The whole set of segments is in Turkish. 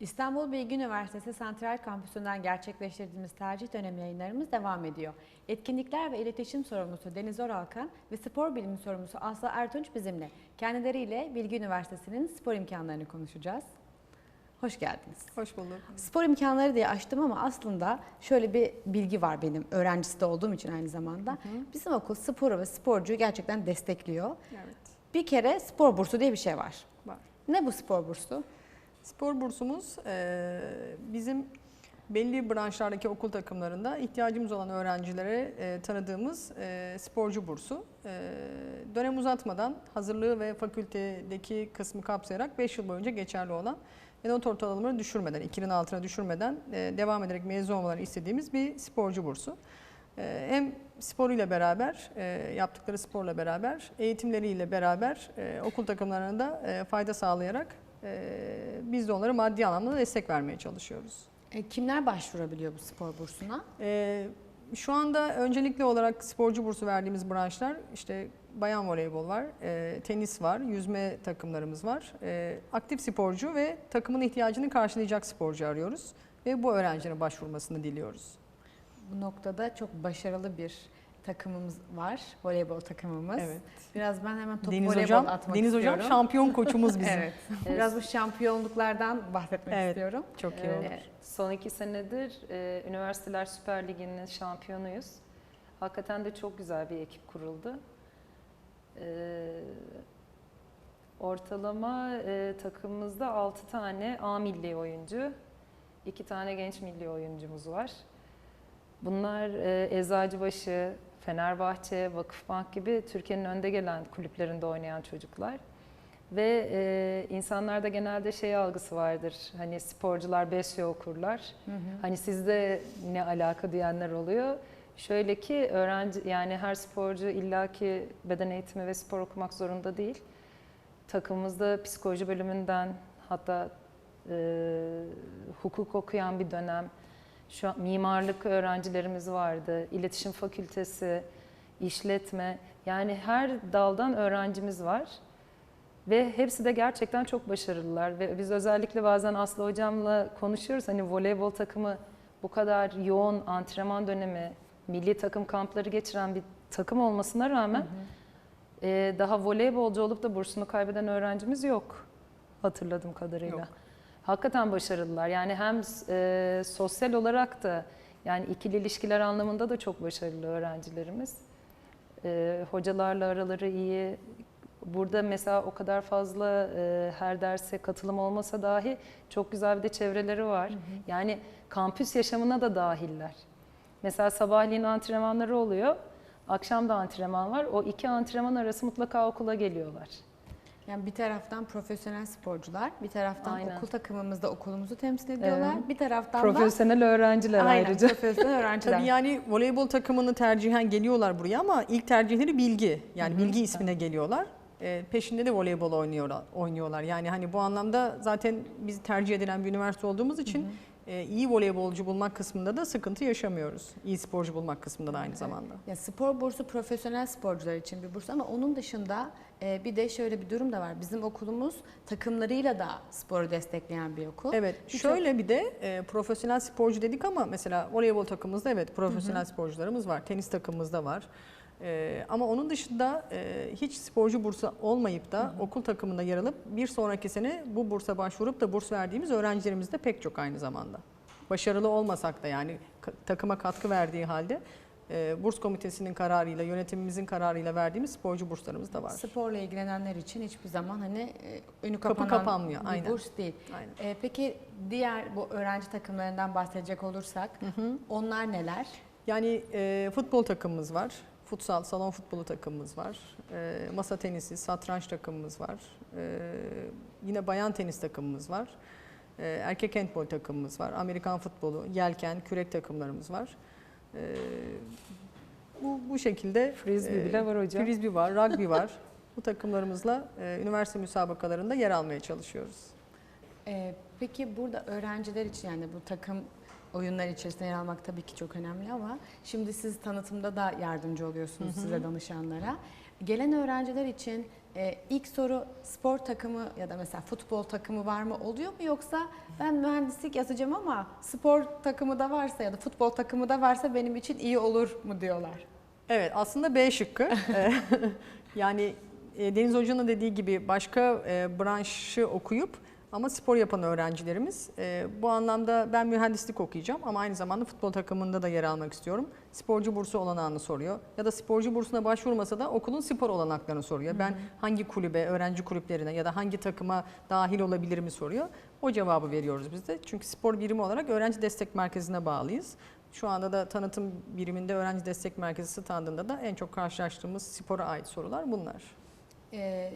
İstanbul Bilgi Üniversitesi Santral Kampüsü'nden gerçekleştirdiğimiz tercih dönemi yayınlarımız devam ediyor. Etkinlikler ve iletişim sorumlusu Deniz Oralkan ve spor bilimi sorumlusu Aslı Ertunç bizimle. Kendileriyle Bilgi Üniversitesi'nin spor imkanlarını konuşacağız. Hoş geldiniz. Hoş bulduk. Spor imkanları diye açtım ama aslında şöyle bir bilgi var benim öğrencisi de olduğum için aynı zamanda. Bizim okul sporu ve sporcuyu gerçekten destekliyor. Evet, Bir kere spor bursu diye bir şey var. var. Ne bu spor bursu? Spor bursumuz eee, bizim belli branşlardaki okul takımlarında ihtiyacımız olan öğrencilere eee, tanıdığımız eee, sporcu bursu. Dönem uzatmadan hazırlığı ve fakültedeki kısmı kapsayarak 5 yıl boyunca geçerli olan ve not ortalamalarını düşürmeden, 2'nin altına düşürmeden devam ederek mezun olmalarını istediğimiz bir sporcu bursu. Eee, Hem sporuyla beraber, yaptıkları sporla beraber, eğitimleriyle beraber okul takımlarına da fayda sağlayarak biz de onlara maddi anlamda destek vermeye çalışıyoruz. E, kimler başvurabiliyor bu spor bursuna? Eee, Şu anda öncelikli olarak sporcu bursu verdiğimiz branşlar işte bayan voleybol var, eee, tenis var, yüzme takımlarımız var. Eee, Aktif sporcu ve takımın ihtiyacını karşılayacak sporcu arıyoruz ve bu öğrencilerin başvurmasını diliyoruz. Bu noktada çok başarılı bir takımımız var. Voleybol takımımız. Evet. Biraz ben hemen topu Deniz voleybol hocam, atmak Deniz istiyorum. hocam şampiyon koçumuz bizim. Evet. Biraz bu şampiyonluklardan bahsetmek Evet. istiyorum. Çok iyi Ee, olur. Son iki senedir e, Üniversiteler Süper Ligi'nin şampiyonuyuz. Hakikaten de çok güzel bir ekip kuruldu. Ee, ortalama e, takımımızda 6 tane A milli oyuncu, 2 tane genç milli oyuncumuz var. Bunlar e, Eczacıbaşı, Fenerbahçe, Vakıfbank gibi Türkiye'nin önde gelen kulüplerinde oynayan çocuklar. Ve e, insanlarda genelde şey algısı vardır. Hani sporcular besyo okurlar. Hani sizde ne alaka diyenler oluyor. Şöyle ki öğrenci yani her sporcu illaki beden eğitimi ve spor okumak zorunda değil. Takımımızda psikoloji bölümünden hatta e, hukuk okuyan bir dönem. Şu an mimarlık öğrencilerimiz vardı. İletişim fakültesi, işletme. Yani her daldan öğrencimiz var. Ve hepsi de gerçekten çok başarılılar. Ve biz özellikle bazen Aslı Hocam'la konuşuyoruz. Hani voleybol takımı bu kadar yoğun antrenman dönemi, milli takım kampları geçiren bir takım olmasına rağmen e, daha voleybolcu olup da bursunu kaybeden öğrencimiz yok hatırladığım kadarıyla. Yok. Hakikaten başarılılar. Yani hem e, sosyal olarak da yani ikili ilişkiler anlamında da çok başarılı öğrencilerimiz. E, hocalarla araları iyi. Burada mesela o kadar fazla e, her derse katılım olmasa dahi çok güzel bir de çevreleri var. Yani kampüs yaşamına da dahiller. Mesela sabahleyin antrenmanları oluyor. Akşam da antrenman var. O iki antrenman arası mutlaka okula geliyorlar. Yani bir taraftan profesyonel sporcular, bir taraftan Aynen. okul takımımızda okulumuzu temsil ediyorlar. Bir taraftan Profesyonel öğrenciler da aynen, ayrıca. profesyonel öğrenciler. Tabii yani voleybol takımını tercihen geliyorlar buraya ama ilk tercihleri bilgi. Yani bilgi ismine geliyorlar. Ee, peşinde de voleybol oynuyorlar, oynuyorlar. Yani hani bu anlamda zaten biz tercih edilen bir üniversite olduğumuz için e, iyi voleybolcu bulmak kısmında da sıkıntı yaşamıyoruz. İyi sporcu bulmak kısmında da aynı zamanda. Ya spor bursu profesyonel sporcular için bir burs ama onun dışında e, bir de şöyle bir durum da var. Bizim okulumuz takımlarıyla da sporu destekleyen bir okul. Evet. Birçok- Şöyle bir de e, profesyonel sporcu dedik ama mesela voleybol takımımızda evet profesyonel sporcularımız var. Tenis takımımızda var. E, ama onun dışında e, hiç sporcu bursu olmayıp da okul takımında yer alıp bir sonraki sene bu bursa başvurup da burs verdiğimiz öğrencilerimiz de pek çok aynı zamanda. Başarılı olmasak da yani takıma katkı verdiği halde burs komitesinin kararıyla, yönetimimizin kararıyla verdiğimiz sporcu burslarımız da var. Sporla ilgilenenler için hiçbir zaman hani e, önü Kapı kapanan kapanmıyor, bir aynen. burs değil. Aynen. E, peki diğer bu öğrenci takımlarından bahsedecek olursak onlar neler? Yani e, futbol takımımız var. Futsal, salon futbolu takımımız var. E, masa tenisi, satranç takımımız var. E, yine bayan tenis takımımız var. E, erkek handbol takımımız var. Amerikan futbolu, yelken, kürek takımlarımız var. E, bu, bu şekilde Frisbee e, bile var hocam. Frisbee var, rugby var. Bu takımlarımızla e, üniversite müsabakalarında yer almaya çalışıyoruz. E, peki burada öğrenciler için yani bu takım oyunlar içerisinde yer almak tabii ki çok önemli ama şimdi siz tanıtımda da yardımcı oluyorsunuz size danışanlara. Gelen öğrenciler için Ee, ilk soru spor takımı ya da mesela futbol takımı var mı oluyor mu yoksa ben mühendislik yazacağım ama spor takımı da varsa ya da futbol takımı da varsa benim için iyi olur mu diyorlar. Evet aslında B şıkkı. Ee, yani e, Deniz Hoca'nın dediği gibi başka e, branşı okuyup ama spor yapan öğrencilerimiz. E, bu anlamda ben mühendislik okuyacağım ama aynı zamanda futbol takımında da yer almak istiyorum. Sporcu bursu olanağını soruyor. Ya da sporcu bursuna başvurmasa da okulun spor olanaklarını soruyor. Ben hangi kulübe, öğrenci kulüplerine ya da hangi takıma dahil olabilirim soruyor. O cevabı veriyoruz biz de. Çünkü spor birimi olarak öğrenci destek merkezine bağlıyız. Şu anda da tanıtım biriminde öğrenci destek merkezi standında da en çok karşılaştığımız spora ait sorular bunlar. Ee,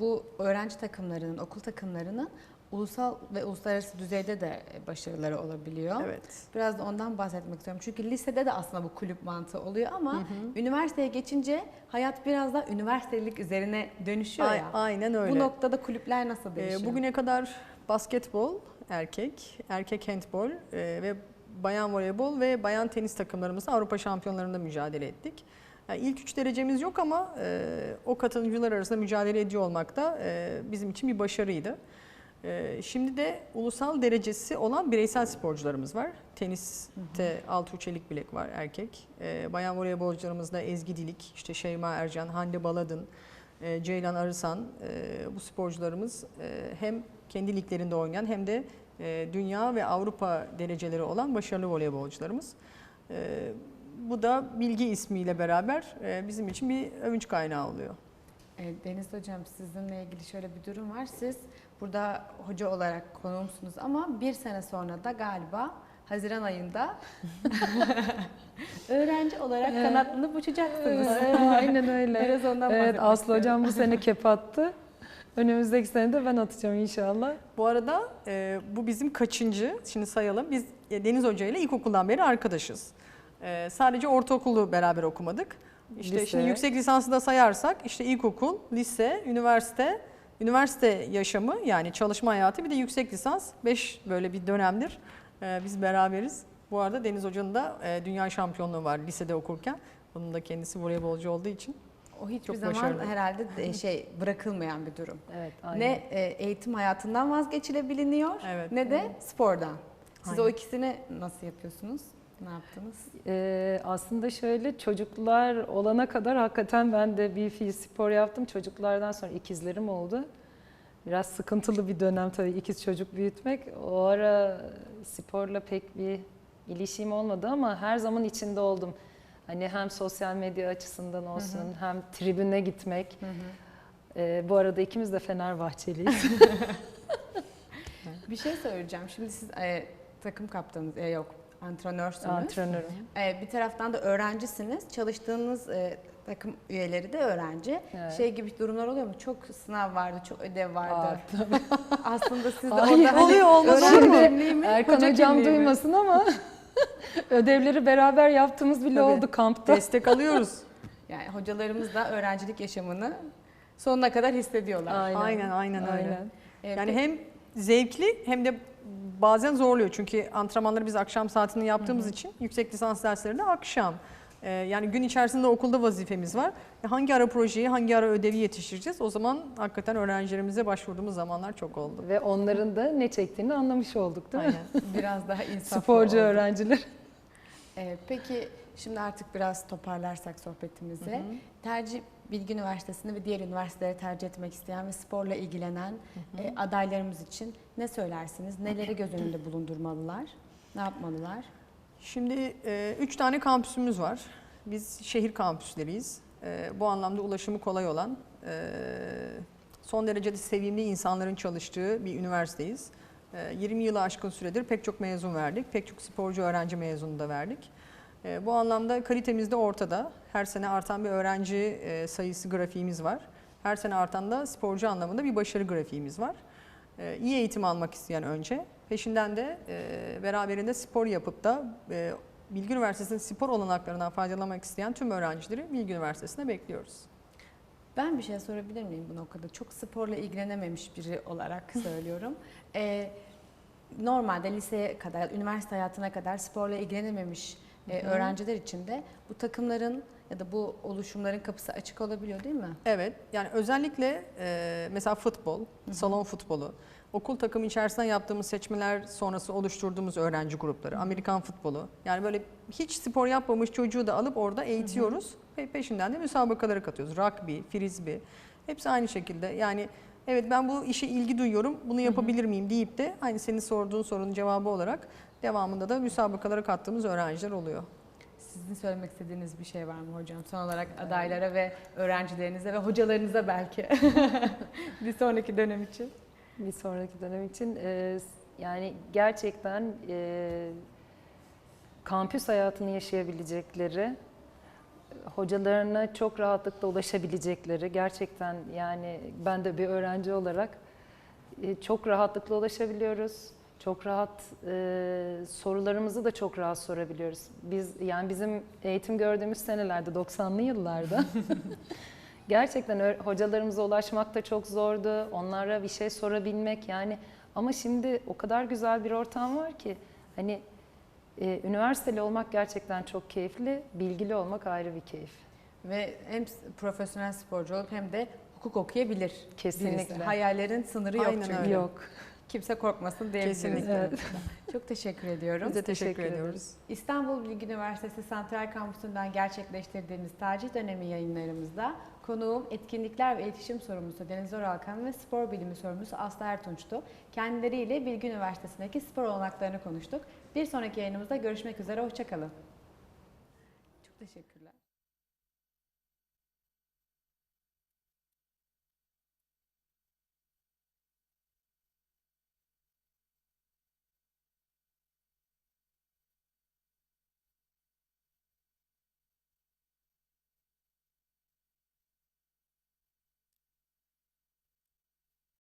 bu öğrenci takımlarının, okul takımlarının ulusal ve uluslararası düzeyde de başarıları olabiliyor. Evet. Biraz da ondan bahsetmek istiyorum. Çünkü lisede de aslında bu kulüp mantığı oluyor ama üniversiteye geçince hayat biraz daha üniversitelik üzerine dönüşüyor A- ya. aynen öyle. Bu noktada kulüpler nasıl Ee, değişiyor? bugüne kadar basketbol, erkek, erkek handbol e, ve bayan voleybol ve bayan tenis takımlarımızla Avrupa şampiyonlarında mücadele ettik. Yani ilk üç derecemiz yok ama e, o katılımcılar arasında mücadele ediyor olmak da e, bizim için bir başarıydı. E, şimdi de ulusal derecesi olan bireysel sporcularımız var. Teniste Altuğ Çelik Bilek var erkek. E, bayan voleybolcularımızda Ezgi Dilik, işte Şeyma Ercan, Hande Baladın, e, Ceylan Arısan e, bu sporcularımız e, hem kendi liglerinde oynayan hem de e, dünya ve Avrupa dereceleri olan başarılı voleybolcularımız. E, Bu da bilgi ismiyle beraber e, bizim için bir övünç kaynağı oluyor. Ee, Deniz Hocam sizinle ilgili şöyle bir durum var. Siz burada hoca olarak konuğumsunuz ama bir sene sonra da galiba Haziran ayında öğrenci olarak kanatlanıp uçacaksınız. Aynen öyle. Biraz ondan Evet Aslı hocam bu sene kep attı. Önümüzdeki sene de ben atacağım inşallah. Bu arada e, bu bizim kaçıncı? Şimdi sayalım. Biz e, Deniz Hoca ile ilkokuldan beri arkadaşız. E, sadece ortaokulu beraber okumadık. İşte Lise. şimdi yüksek lisansı da sayarsak işte ilkokul, lise, üniversite, üniversite yaşamı yani çalışma hayatı bir de yüksek lisans. Beş böyle bir dönemdir e, biz beraberiz. Bu arada Deniz Hoca'nın da e, dünya şampiyonluğu var lisede okurken. Onun da kendisi voleybolcu olduğu için. O hiçbir Çok zaman başarılı. herhalde de şey bırakılmayan bir durum. Evet aynen. Ne e, eğitim hayatından vazgeçilebiliniyor Evet. ne de spordan. Siz Aynen. o ikisini nasıl yapıyorsunuz? Ne yaptınız? Ee, aslında şöyle çocuklar olana kadar hakikaten ben de bir fiil spor yaptım. Çocuklardan sonra ikizlerim oldu. Biraz sıkıntılı bir dönem tabii ikiz çocuk büyütmek. O ara sporla pek bir ilişkim olmadı ama her zaman içinde oldum. Hani hem sosyal medya açısından olsun hem tribüne gitmek. Ee, bu arada ikimiz de Fenerbahçeliyiz. Bir şey söyleyeceğim. Şimdi siz e, takım kaptanınız, e, yok antrenörsünüz. Antrenörüm. E, bir taraftan da öğrencisiniz. Çalıştığınız e, takım üyeleri de öğrenci. Evet. Şey gibi durumlar oluyor mu? Çok sınav vardı, çok ödev vardı. Aa, Aslında siz de Ay, orada hani oluyor, olmaz mi, Erkan hoca hocam kimliği mi? duymasın ama ödevleri beraber yaptığımız bile Tabii. oldu kampta. Destek alıyoruz. Yani hocalarımız da öğrencilik yaşamını sonuna kadar hissediyorlar. Aynen, aynen öyle. Aynen. E, Yani hem zevkli hem de bazen zorluyor. Çünkü antrenmanları biz akşam saatini yaptığımız için yüksek lisans dersleri de akşam. Ee, yani gün içerisinde okulda vazifemiz var. E, Hangi ara projeyi, hangi ara ödevi yetiştireceğiz? O zaman hakikaten öğrencilerimize başvurduğumuz zamanlar çok oldu. Ve onların da ne çektiğini anlamış olduk değil mi? Aynen. biraz daha insaflı Sporcu oldu. öğrenciler. E, peki şimdi artık biraz toparlarsak sohbetimizi. Hı hı. Tercih Bilgi Üniversitesi'ni ve diğer üniversiteleri tercih etmek isteyen ve sporla ilgilenen e, adaylarımız için ne söylersiniz? Neleri göz önünde bulundurmalılar? Ne yapmalılar? Şimdi e, üç tane kampüsümüz var. Biz şehir kampüsleriyiz. E, bu anlamda ulaşımı kolay olan, e, son derece de sevimli insanların çalıştığı bir üniversiteyiz. E, 20 yılı aşkın süredir pek çok mezun verdik. Pek çok sporcu öğrenci mezunu da verdik. E, bu anlamda kalitemiz de ortada. Her sene artan bir öğrenci e, sayısı grafiğimiz var. Her sene artan da sporcu anlamında bir başarı grafiğimiz var. E, iyi eğitim almak isteyen önce, peşinden de e, beraberinde spor yapıp da e, Bilgi Üniversitesi'nin spor olanaklarından faydalanmak isteyen tüm öğrencileri Bilgi Üniversitesi'ne bekliyoruz. Ben bir şey sorabilir miyim bu noktada? Çok sporla ilgilenememiş biri olarak söylüyorum. E, normalde liseye kadar, üniversite hayatına kadar sporla ilgilenememiş e, öğrenciler için de bu takımların ya da bu oluşumların kapısı açık olabiliyor değil mi? Evet, yani özellikle e, mesela futbol, salon futbolu, okul takımı içerisinde yaptığımız seçmeler sonrası oluşturduğumuz öğrenci grupları, Amerikan futbolu. Yani böyle hiç spor yapmamış çocuğu da alıp orada eğitiyoruz ve peşinden de müsabakalara katıyoruz. Rugby, frisbee, hepsi aynı şekilde. Yani evet ben bu işe ilgi duyuyorum, bunu yapabilir miyim deyip de aynı senin sorduğun sorunun cevabı olarak devamında da müsabakalara kattığımız öğrenciler oluyor. Sizin söylemek istediğiniz bir şey var mı hocam? Son olarak adaylara ve öğrencilerinize ve hocalarınıza belki bir sonraki dönem için. Bir sonraki dönem için e, yani gerçekten e, kampüs hayatını yaşayabilecekleri, hocalarına çok rahatlıkla ulaşabilecekleri, gerçekten yani ben de bir öğrenci olarak e, çok rahatlıkla ulaşabiliyoruz. Çok rahat e, sorularımızı da çok rahat sorabiliyoruz. Biz yani bizim eğitim gördüğümüz senelerde 90'lı yıllarda gerçekten hocalarımıza ulaşmak da çok zordu. Onlara bir şey sorabilmek yani ama şimdi o kadar güzel bir ortam var ki hani e, üniversiteli olmak gerçekten çok keyifli, bilgili olmak ayrı bir keyif. Ve hem profesyonel sporcu olup hem de hukuk okuyabilir. Kesinlikle. birisi. Hayallerin sınırı yok Aynen çünkü. öyle. Yok. Kimse korkmasın diyebiliriz. Kesinlikle. Evet. Çok teşekkür ediyorum. Biz de teşekkür, teşekkür ediyoruz. İstanbul Bilgi Üniversitesi Santral Kampüsü'nden gerçekleştirdiğimiz tercih dönemi yayınlarımızda konuğum etkinlikler ve iletişim sorumlusu Deniz Oralkan ve spor bilimi sorumlusu Aslı Ertunç'tu. Kendileriyle Bilgi Üniversitesi'ndeki spor olanaklarını konuştuk. Bir sonraki yayınımızda görüşmek üzere, hoşçakalın. Çok teşekkürler.